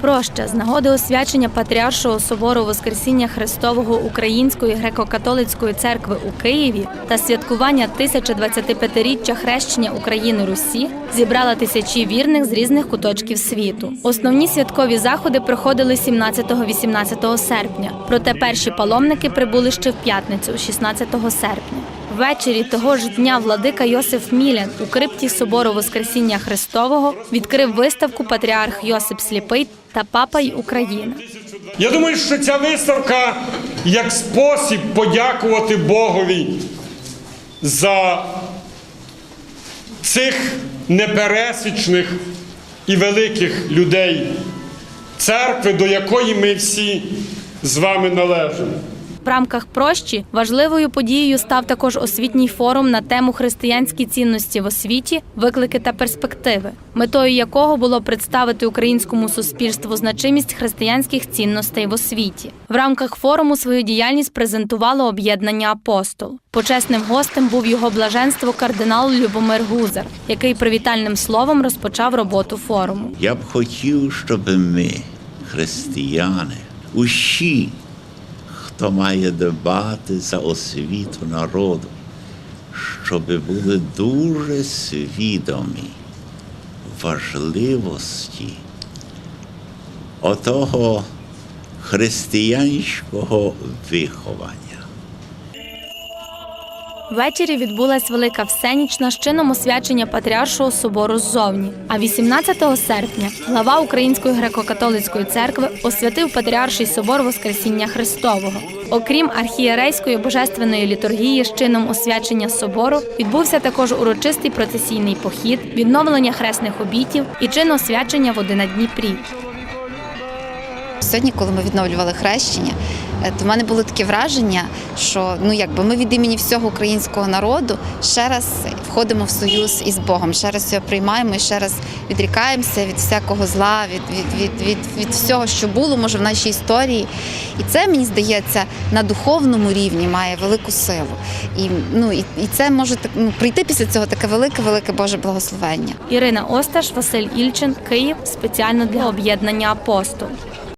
Проща з нагоди освячення Патріаршого собору Воскресіння Христового Української греко-католицької церкви у Києві та святкування 1025-річчя хрещення України Русі зібрала тисячі вірних з різних куточків світу. Основні святкові заходи проходили 17-18 серпня. Проте перші паломники прибули ще в п'ятницю, 16 серпня. Ввечері того ж дня владика Йосиф Мілян у крипті собору Воскресіння Христового відкрив виставку Патріарх Йосип Сліпий та Папа й Україна. Я думаю, що ця виставка як спосіб подякувати Богові за цих непересічних і великих людей церкви, до якої ми всі з вами належимо. В рамках прощі важливою подією став також освітній форум на тему християнські цінності в освіті, виклики та перспективи, метою якого було представити українському суспільству значимість християнських цінностей в освіті. В рамках форуму свою діяльність презентувало об'єднання Апостол. Почесним гостем був його блаженство кардинал Любомир Гузар, який привітальним словом розпочав роботу форуму. Я б хотів, щоб ми, християни, усі, хто має дбати за освіту народу, щоб були дуже свідомі важливості отого християнського виховання. Ввечері відбулась велика всенічна з чином освячення Патріаршого собору ззовні. А 18 серпня глава Української греко-католицької церкви освятив Патріарший собор Воскресіння Христового. Окрім архієрейської божественної літургії з чином освячення собору, відбувся також урочистий процесійний похід, відновлення хресних обітів і чин освячення води на Дніпрі. Сьогодні, коли ми відновлювали хрещення, то в мене було таке враження, що ну якби ми від імені всього українського народу ще раз входимо в союз із Богом, ще раз його приймаємо і ще раз відрікаємося від всякого зла, від, від, від, від, від всього, що було, може, в нашій історії. І це мені здається на духовному рівні має велику силу. І ну і, і це може так ну, прийти після цього таке велике, велике Боже благословення. Ірина Осташ, Василь Ільчин, Київ спеціально для об'єднання апостол.